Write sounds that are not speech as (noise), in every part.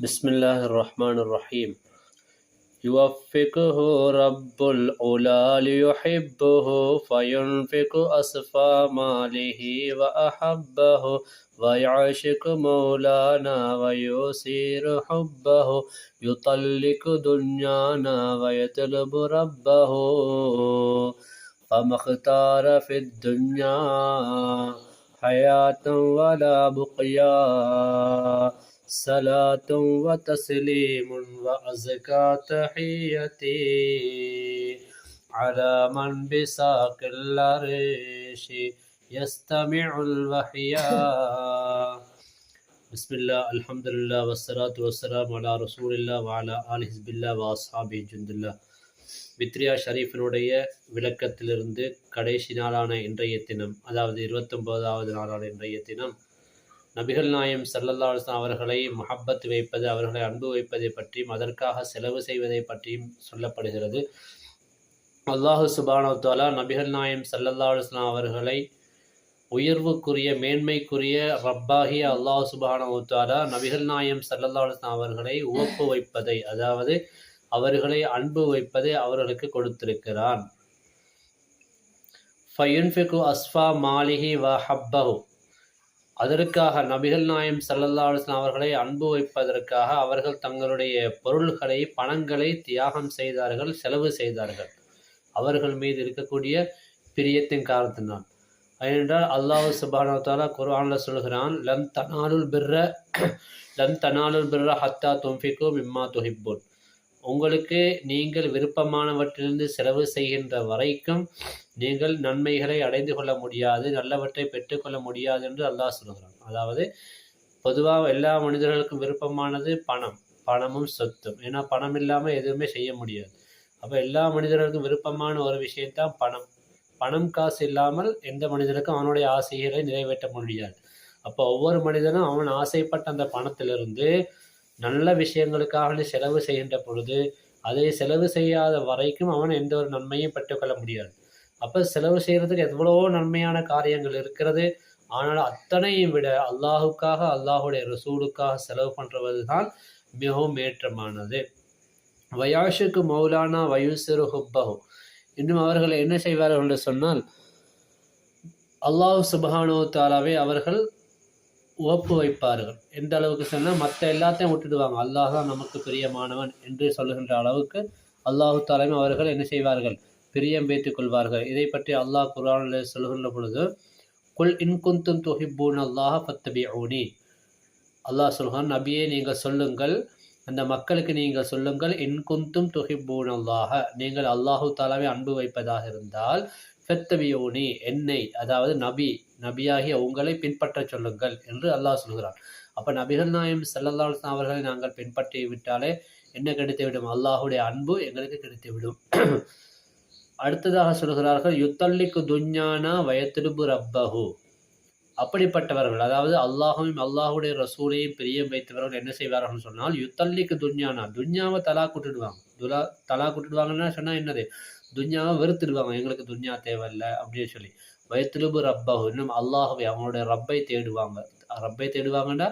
بسم الله الرحمن الرحيم يوفقه رب العلا ليحبه فينفق أصفى ماله وأحبه ويعشق مولانا ويسير حبه يطلق دنيانا ويطلب ربه فما اختار في الدنيا حياة ولا بقيا صلاة وتسليم وأزكى تحيتي على من بساق العرش يستمع الوحيا بسم الله الحمد لله والصلاة والسلام على رسول الله وعلى آل حزب الله وأصحابه جند الله வித்ரியா ஷரீஃபினுடைய விளக்கத்திலிருந்து கடைசி நாளான இன்றைய தினம் அதாவது இருபத்தொம்போதாவது நாளான இன்றைய தினம் நபிகள் நாயம் சல்லல்லா அலுவலாம் அவர்களை மஹப்பத் வைப்பது அவர்களை அன்பு வைப்பதை பற்றியும் அதற்காக செலவு செய்வதை பற்றியும் சொல்லப்படுகிறது. அல்லாஹு சுபானோத்தாலா நபிகள் நாயம் சல்லல்லா அலுவலாம் அவர்களை உயர்வுக்குரிய மேன்மைக்குரிய ரப்பாகிய அல்லாஹ் சுபானோத்தாலா நபிகள் நாயம் சல்லல்லா அலுவலாம் அவர்களை உவப்பு வைப்பதை அதாவது அவர்களை அன்பு வைப்பதை அவர்களுக்கு கொடுத்திருக்கிறான். ஃபயுன்ஃபிகு அஸ்ஃபா மாலிஹி வ ஹப்பஹு அதற்காக நபிகள் நாயம் சல்லல்லா அலுவலாம் அவர்களை அன்பு வைப்பதற்காக அவர்கள் தங்களுடைய பொருள்களை பணங்களை தியாகம் செய்தார்கள் செலவு செய்தார்கள். அவர்கள் மீது இருக்கக்கூடிய பிரியத்தின் காரணத்தினால். ஏனென்றால் அல்லாஹு சுபானத்தாலா குர்ஆனில் சொல்கிறான் லம் தனாலுல் பிர்ர (clears throat) லம் தனாலுல் பிர்ர ஹத்தா தும்பிக்கோ மிம்மா துஹிப்போன். உங்களுக்கு நீங்கள் விருப்பமானவற்றிலிருந்து செலவு செய்கின்ற வரைக்கும் நீங்கள் நன்மைகளை அடைந்து கொள்ள முடியாது நல்லவற்றை பெற்றுக்கொள்ள முடியாது என்று அல்லாஹ் சொல்கிறான். அதாவது பொதுவாக எல்லா மனிதர்களுக்கும் விருப்பமானது பணம். பணமும் சொத்தும். ஏன்னா பணம் இல்லாமல் எதுவுமே செய்ய முடியாது. அப்போ எல்லா மனிதர்களுக்கும் விருப்பமான ஒரு விஷயம்தான் பணம். பணம் காசு இல்லாமல் எந்த மனிதனுக்கும் அவனுடைய ஆசைகளை நிறைவேற்ற முடியாது. அப்போ ஒவ்வொரு மனிதனும் அவன் ஆசைப்பட்ட அந்த பணத்திலிருந்து நல்ல விஷயங்களுக்காக செலவு செய்கின்ற பொழுது அதை செலவு செய்யாத வரைக்கும் அவன் எந்த ஒரு நன்மையும் பெற்றுக்கொள்ள முடியாது. அப்போ செலவு செய்கிறதுக்கு எவ்வளவோ நன்மையான காரியங்கள் இருக்கிறது. ஆனால் அத்தனையும் விட அல்லாஹுக்காக அல்லாஹுடைய ரசூலுக்காக செலவு பண்ணுறது தான் மிகவும் ஏற்றமானது. வயாஷுக்கு மௌலானா வயுசிறு ஹுப்பஹு. இன்னும் அவர்கள் என்ன செய்வார்கள் என்று சொன்னால் அல்லாஹ் சுபஹானு தாலாவை அவர்கள் உவப்பு வைப்பார்கள் எந்த அளவுக்கு சொன்னால் மற்ற எல்லாத்தையும் விட்டுடுவாங்க. அல்லாஹ் தான் நமக்கு பிரியமானவன் என்று சொல்லுகின்ற அளவுக்கு அல்லாஹு தாலாமே அவர்கள் என்ன செய்வார்கள்? பிரியம் வைத்துக் கொள்வார்கள். இதை பற்றி அல்லாஹ் குரானில் சொல்லுகின்ற பொழுது குல் இன்குந்தும் தொஹிப்பூன் அல்லாஹ் பத்தபி ஊனி அல்லாஹ் சொல்கிறான் நபியே நீங்கள் சொல்லுங்கள். அந்த மக்களுக்கு நீங்கள் சொல்லுங்கள். இன்குந்தும் தொஹிப்பூன் அல்லாஹ. நீங்கள் அல்லாஹு தாலாவை அன்பு வைப்பதாக இருந்தால் ஃபெத்தவியோனி என்னை அதாவது நபி நபியாகிய உங்களை பின்பற்ற சொல்லுங்கள் என்று அல்லாஹ் சொல்கிறான். அப்போ நபிகள் நாயம் செல்லல்லா அவர்களை நாங்கள் பின்பற்றி விட்டாலே என்ன கிடைத்துவிடும் அல்லாஹுடைய அன்பு எங்களுக்கு கிடைத்துவிடும் அடுத்ததாக சொல்கிறார்கள் யுத்தல்லிக்கு துஞ்ஞானா வயத்திருபு ரப்பஹு. அப்படிப்பட்டவர்கள் அதாவது அல்லாஹையும் அல்லாஹுடைய ரசூலையும் பிரியம் வைத்தவர்கள் என்ன செய்வார்கள் சொன்னால் யுத்தல்லிக்கு துன்யானா துன்யாவை தலா கூட்டிடுவாங்க துலா தலா கூட்டிடுவாங்கன்னா சொன்னால் என்னது? துன்யாவை வெறுத்துடுவாங்க. எங்களுக்கு துன்யா தேவையில்லை அப்படின்னு சொல்லி. வயத்திலுபு ரப்பாகும் இன்னும் அல்லாஹுவை அவனுடைய ரப்பை தேடுவாங்க. ரப்பை தேடுவாங்கன்னா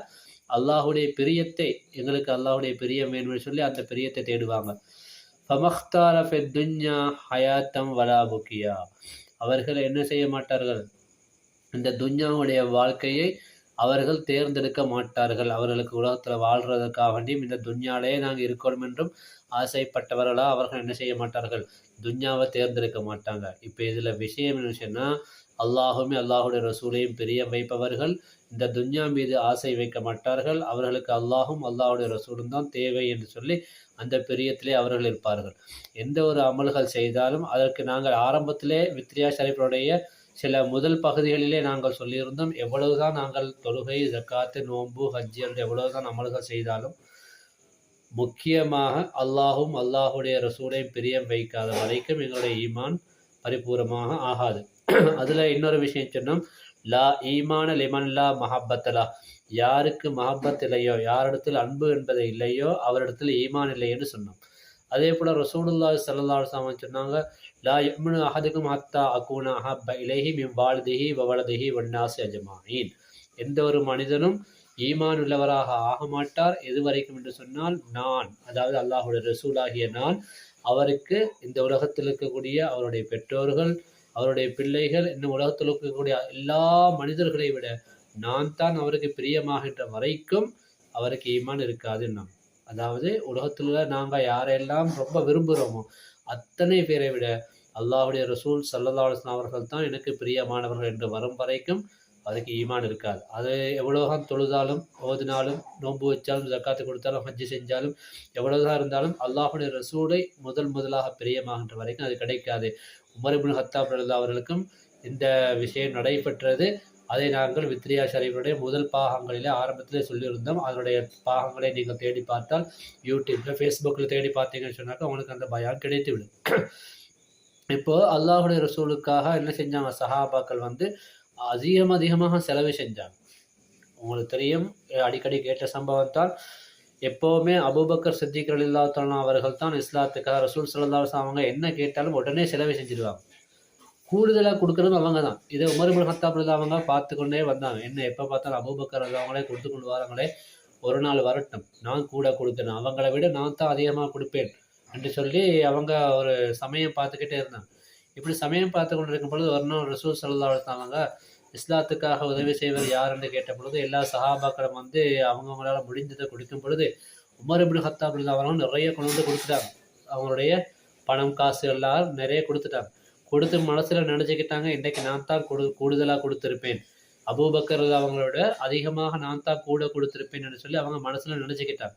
அல்லாஹுடைய பிரியத்தை எங்களுக்கு அல்லாஹுடைய பிரியம் வேணும்னு சொல்லி அந்த பிரியத்தை தேடுவாங்க. ஃபமக்தார துன்யா ஹயாத்தம் வலாபுக்கியா அவர்கள் என்ன செய்ய மாட்டார்கள்? இந்த துன்யாவுடைய வாழ்க்கையை அவர்கள் தேர்ந்தெடுக்க மாட்டார்கள். அவர்களுக்கு உலகத்தில் வாழ்கிறதுக்காக வேண்டியும் இந்த துன்யாலே நாங்கள் இருக்கணும் என்றும் ஆசைப்பட்டவர்களாக அவர்கள் என்ன செய்ய மாட்டார்கள்? துன்யாவை தேர்ந்தெடுக்க மாட்டாங்க. இப்போ இதில் விஷயம் என்ன சொன்னால் அல்லாஹுமே அல்லாஹுடைய ரசூலையும் பெரிய வைப்பவர்கள் இந்த துன்யா மீது ஆசை வைக்க மாட்டார்கள். அவர்களுக்கு அல்லாஹும் அல்லாஹுடைய ரசூலும் தான் தேவை என்று சொல்லி அந்த பிரியத்திலே அவர்கள் இருப்பார்கள். எந்த ஒரு அமல்கள் செய்தாலும் அதற்கு நாங்கள் ஆரம்பத்திலே வித்ரியா ஷரீஃபுடைய சில முதல் பகுதிகளிலே நாங்கள் சொல்லியிருந்தோம் எவ்வளவுதான் நாங்கள் தொழுகை ஜக்காத்து நோன்பு ஹஜ்ஜி என்று எவ்வளவுதான் அமல்கள் செய்தாலும் முக்கியமாக அல்லாஹும் அல்லாஹுடைய ரசூலையும் பிரியம் வைக்காத வரைக்கும் எங்களுடைய ஈமான் பரிபூரமாக ஆகாது. (clears throat) அதில் இன்னொரு விஷயம் சொன்னோம் லா ஈமான லிமன் லா மஹப்பத்தலா யாருக்கு மஹப்பத் இல்லையோ யாரிடத்தில் அன்பு என்பது இல்லையோ அவரிடத்தில் ஈமான் இல்லை என்று சொன்னோம். அதே போல் ரசூடுல்லா சல்லா சாமன் சொன்னாங்க லா யம்னு அஹதுக்கும் ஹத்தா அகூனா அஹப்ப இலஹி மிம் வாழ்திஹி வவலதிஹி வன்னாசி அஜமாயின் எந்த ஒரு மனிதனும் ஈமான் உள்ளவராக ஆக மாட்டார். எது வரைக்கும் என்று சொன்னால் நான் அதாவது அல்லாஹுடைய ரசூலாகிய நான் அவருக்கு இந்த உலகத்தில் இருக்கக்கூடிய அவருடைய பெற்றோர்கள் அவருடைய பிள்ளைகள் இன்னும் உலகத்தில் இருக்கக்கூடிய எல்லா மனிதர்களை விட நான் தான் அவருக்கு பிரியமாகின்ற வரைக்கும் அவருக்கு ஈமான் இருக்காது நாம் அதாவது உலகத்தில் நாங்கள் யாரையெல்லாம் ரொம்ப விரும்புகிறோமோ அத்தனை பேரை விட அல்லாஹுடைய ரசூல் சல்லல்லா அலுவலாம் அவர்கள் தான் எனக்கு பிரியமானவர்கள் என்று வரும் வரைக்கும் அதுக்கு ஈமான் இருக்காது. அது எவ்வளோதான் தொழுதாலும் ஓதினாலும் நோன்பு வச்சாலும் ஜக்காத்து கொடுத்தாலும் ஹஜ்ஜி செஞ்சாலும் எவ்வளோதான் இருந்தாலும் அல்லாஹுடைய ரசூலை முதல் முதலாக பிரியமாகின்ற வரைக்கும் அது கிடைக்காது. உமர்பின் ஹத்தாப் ரல்லா அவர்களுக்கும் இந்த விஷயம் நடைபெற்றது. அதை நாங்கள் வித்ரியா ஷரீஃபுடைய முதல் பாகங்களிலே ஆரம்பத்திலே சொல்லியிருந்தோம். அதனுடைய பாகங்களை நீங்கள் தேடி பார்த்தால் யூடியூப்பில் ஃபேஸ்புக்கில் தேடி பார்த்தீங்கன்னு சொன்னாக்கா உங்களுக்கு அந்த பயான் கிடைத்துவிடும். இப்போ அல்லாஹுடைய ரசூலுக்காக என்ன செஞ்சாங்க? சஹாபாக்கள் வந்து அதிகம் அதிகமாக செலவு செஞ்சாங்க. உங்களுக்கு தெரியும் அடிக்கடி கேட்ட சம்பவம் தான் எப்போவுமே அபூபக்கர் சித்திகள் இல்லாத்தலாம் அவர்கள் தான் இஸ்லாத்துக்காக ரசூல் சல்லா அவங்க என்ன கேட்டாலும் உடனே செலவு செஞ்சிருவாங்க. கூடுதலாக கொடுக்குறதும் அவங்க தான் இதை உமர்புல் ஹத்தாபுல் அவங்க பார்த்து கொண்டே வந்தாங்க. என்ன எப்போ பார்த்தாலும் அபூபக்கர் அவங்களே கொடுத்து கொண்டு வராங்களே? ஒரு நாள் வரட்டும். நான் கூட கொடுத்தேன். அவங்கள விட நான் தான் அதிகமாக கொடுப்பேன் என்று சொல்லி அவங்க ஒரு சமயம் பார்த்துக்கிட்டே இருந்தாங்க. இப்படி சமயம் பார்த்து கொண்டு இருக்கும் பொழுது ஒரு நாள் ரசூல் சல்லா அவங்க இஸ்லாத்துக்காக உதவி செய்வது யாருன்னு கேட்ட பொழுது எல்லா சஹாபாக்களும் வந்து அவங்கவுங்களால முடிந்ததை கொடுக்கும் பொழுது உமர் இப்படி ஹத்தாப் அவங்க நிறைய கொண்டு வந்து கொடுத்துட்டாங்க. அவங்களுடைய பணம் காசு எல்லாம் நிறைய கொடுத்துட்டாங்க. கொடுத்து மனசில் நினச்சிக்கிட்டாங்க இன்றைக்கு நான் தான் கொடு கூடுதலாக கொடுத்துருப்பேன். அபூபக்கர் அவங்களோட அதிகமாக நான் தான் கூட கொடுத்துருப்பேன்னு சொல்லி அவங்க மனசில் நினச்சிக்கிட்டாங்க.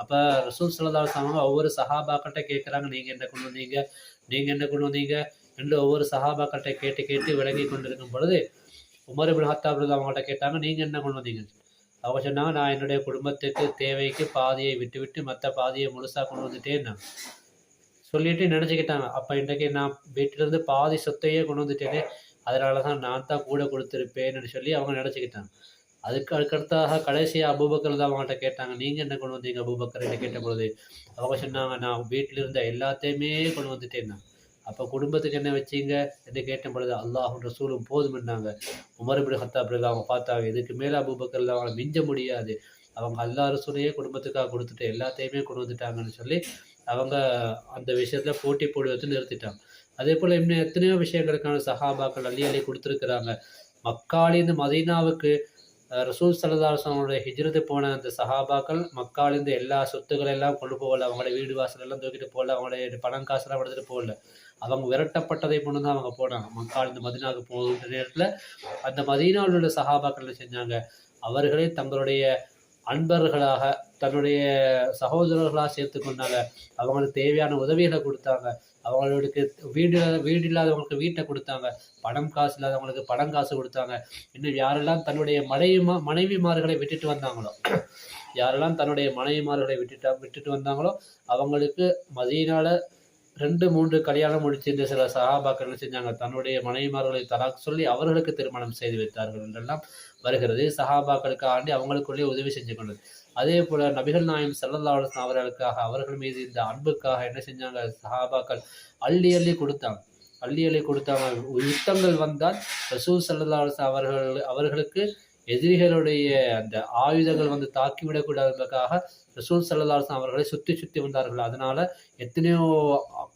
அப்போ ரசூல் சலதாஸ் அவங்க ஒவ்வொரு சஹாபாக்கிட்ட கேட்குறாங்க நீங்கள் என்ன கொண்டு வந்தீங்க? நீங்கள் என்ன கொண்டு வந்தீங்க? என்று ஒவ்வொரு சஹாபாக்கிட்ட கேட்டு கேட்டு விளங்கி கொண்டிருக்கும் பொழுது உமர் இபின் ஹத்தாப் அவங்கள்ட்ட கேட்டாங்க நீங்கள் என்ன கொண்டு வந்தீங்க? அவங்க சொன்னாங்க நான் என்னுடைய குடும்பத்துக்கு தேவைக்கு பாதியை விட்டுவிட்டு மற்ற பாதியை முழுசாக கொண்டு வந்துட்டேன். சொல்லிட்டு நினச்சிக்கிட்டாங்க. அப்போ இன்றைக்கு நான் வீட்டிலேருந்து பாதி சொத்தையே கொண்டு வந்துட்டேனே அதனால தான் நான் தான் கூட கொடுத்துருப்பேன்னு சொல்லி அவங்க நினச்சிக்கிட்டாங்க. அதுக்கு அதுக்கடுத்தாக கடைசியாக அபூபக்கர் தான் அவங்கள்ட்ட கேட்டாங்க நீங்கள் என்ன கொண்டு வந்தீங்க அபூபக்கர்? என்ன கேட்ட பொழுது அவங்க சொன்னாங்க நான் வீட்டில் இருந்த எல்லாத்தையுமே கொண்டு வந்துட்டேன் நான். அப்போ குடும்பத்துக்கு என்ன வச்சீங்க? என்று கேட்ட பொழுது அல்லாஹும் ரசூலும் போதும்னாங்க உமர் இப்படி ஹத்தா அப்படி அவங்க பார்த்தாங்க இதுக்கு மேலே அபூபக்கரில் அவங்களை மிஞ்ச முடியாது. அவங்க அல்லா அரசுனையே குடும்பத்துக்காக கொடுத்துட்டு எல்லாத்தையுமே கொண்டு வந்துட்டாங்கன்னு சொல்லி அவங்க அந்த விஷயத்தில் போட்டி போடுவது நிறுத்திட்டாங்க. அதே போல் இன்னும் எத்தனையோ விஷயங்களுக்கான சஹாபாக்கள் அள்ளி அள்ளி கொடுத்துருக்குறாங்க. மக்காலிந்து மதீனாவுக்கு ரசூல் சல்லதாசனோட ஹிஜ்ரத்து போன அந்த சஹாபாக்கள் மக்காலிருந்து எல்லா சொத்துக்களை எல்லாம் கொண்டு போகல. அவங்களோட வீடு வாசல் எல்லாம் தூக்கிட்டு போகல. அவங்களுடைய பணம் காசுலாம் எடுத்துகிட்டு போகல. அவங்க விரட்டப்பட்டதை கொண்டு தான் அவங்க போனாங்க. மக்கால் மதீனாவுக்கு மதினாவுக்கு போகின்ற நேரத்தில் அந்த மதீனாவில் உள்ள சஹாபாக்கள் செஞ்சாங்க? அவர்களே தங்களுடைய அன்பர்களாக தன்னுடைய சகோதரர்களாக சேர்த்து கொண்டாங்க. அவங்களுக்கு தேவையான உதவிகளை கொடுத்தாங்க. அவங்களுக்கு வீடு வீடு இல்லாதவங்களுக்கு வீட்டை கொடுத்தாங்க. பணம் காசு இல்லாதவங்களுக்கு பணம் காசு கொடுத்தாங்க. இன்னும் யாரெல்லாம் தன்னுடைய மனைவிமா மனைவிமார்களை விட்டுட்டு வந்தாங்களோ யாரெல்லாம் தன்னுடைய மனைவிமார்களை விட்டுட்டா விட்டுட்டு வந்தாங்களோ அவங்களுக்கு மதியினால ரெண்டு மூன்று கல்யாணம் முடிச்சிருந்த சில சகாபாக்கள் செஞ்சாங்க? தன்னுடைய மனைவிமார்களை தராக் சொல்லி அவர்களுக்கு திருமணம் செய்து வைத்தார்கள் என்றெல்லாம் வருகிறது. சஹாபாக்களுக்காண்டி அவங்களுக்குள்ளே உதவி செஞ்சு கொண்டது. அதே போல நபிகள் நாயம் செல்லல்லா அவர்களுக்காக அவர்கள் மீது இந்த அன்புக்காக என்ன செஞ்சாங்க? சஹாபாக்கள் அள்ளி அள்ளி கொடுத்தாங்க. அள்ளி அள்ளி கொடுத்தாங்க. யுத்தங்கள் வந்தால் ரசூல் சல்லா அவர்கள் அவர்களுக்கு எதிரிகளுடைய அந்த ஆயுதங்கள் வந்து தாக்கிவிடக்கூடாததுக்காக ரசூல் சல்லாஸ்லாம் அவர்களை சுற்றி சுற்றி வந்தார்கள். அதனால எத்தனையோ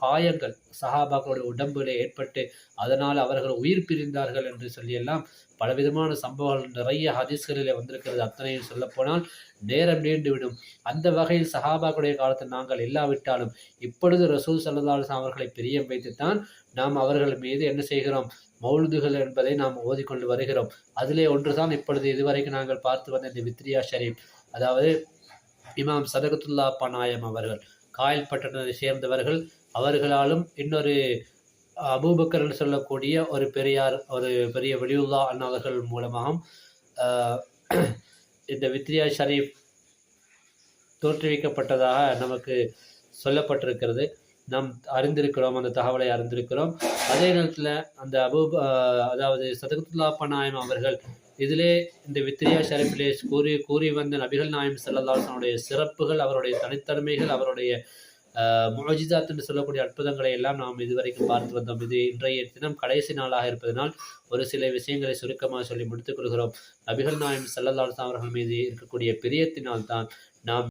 காயங்கள் சஹாபாக்களுடைய உடம்புல ஏற்பட்டு அதனால் அவர்கள் உயிர் பிரிந்தார்கள் என்று சொல்லியெல்லாம் பலவிதமான சம்பவங்கள் நிறைய ஹதீஸ்களில் வந்திருக்கிறது. அத்தனையும் சொல்லப்போனால் நேரம் நீண்டுவிடும். அந்த வகையில் சஹாபாக்குடைய காலத்தில் நாங்கள் இல்லாவிட்டாலும் இப்பொழுது ரசூல் சல்லாஸ் அவர்களை பிரியம் வைத்துத்தான் நாம் அவர்கள் மீது என்ன செய்கிறோம்? மௌலுதுகள் என்பதை நாம் ஓதிக்கொண்டு வருகிறோம். அதிலே ஒன்றுதான் இப்பொழுது இதுவரைக்கும் நாங்கள் பார்த்து வந்த இந்த வித்ரியா ஷரீப் அதாவது இமாம் சதகத்துல்லா பனாயம் அவர்கள் காயல் பட்டணத்தை சேர்ந்தவர்கள். அவர்களாலும் இன்னொரு அபூபக்கர் என்று சொல்லக்கூடிய ஒரு பெரியார் ஒரு பெரிய வெளியுல்லா அண்ணாதர்கள் மூலமாகவும் இந்த வித்ரியா ஷரீப் தோற்றுவிக்கப்பட்டதாக நமக்கு சொல்லப்பட்டிருக்கிறது. நாம் அறிந்திருக்கிறோம் அந்த தகவலை அறிந்திருக்கிறோம். அதே நேரத்தில் அந்த அபூ அதாவது சதகத்துல்லா பனாயம் அவர்கள் இதிலே இந்த வித்ரியா ஷரீஃபிலே கூறி கூறி வந்த நபிகள் நாயம் செல்லல்லாசனுடைய சிறப்புகள் அவருடைய தனித்தன்மைகள் அவருடைய முஜிதாத் என்று சொல்லக்கூடிய அற்புதங்களை எல்லாம் நாம் இதுவரைக்கும் பார்த்து வந்தோம். இது இன்றைய தினம் கடைசி நாளாக இருப்பதனால் ஒரு சில விஷயங்களை சுருக்கமாக சொல்லி முடித்துக் கொள்கிறோம். நபிகள் நாயம் சல்லல்லாஹு அவர்கள் மீது இருக்கக்கூடிய பிரியத்தினால் தான் நாம்